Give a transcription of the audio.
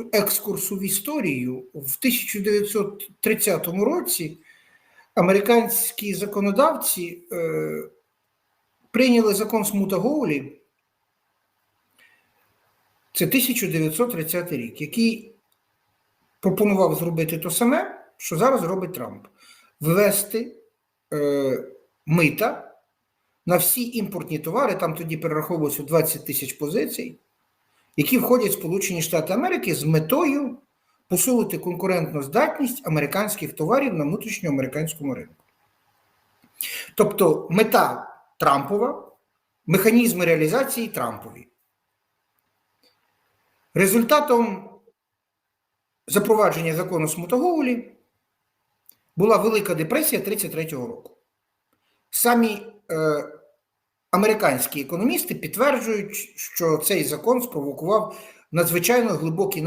ек- екскурсу в історію. В 1930 році американські законодавці е, прийняли закон Смута Гоулі. Це 1930 рік, який пропонував зробити те саме, що зараз робить Трамп: ввести е, мита на всі імпортні товари, там тоді перераховувалося 20 тисяч позицій, які входять в Сполучені Штати Америки з метою посилити конкурентну здатність американських товарів на внутрішньоамериканському ринку. Тобто мета Трампова, механізми реалізації Трампові. Результатом запровадження закону Смутоголі була Велика депресія 33-го року. Самі е, американські економісти підтверджують, що цей закон спровокував надзвичайно глибокі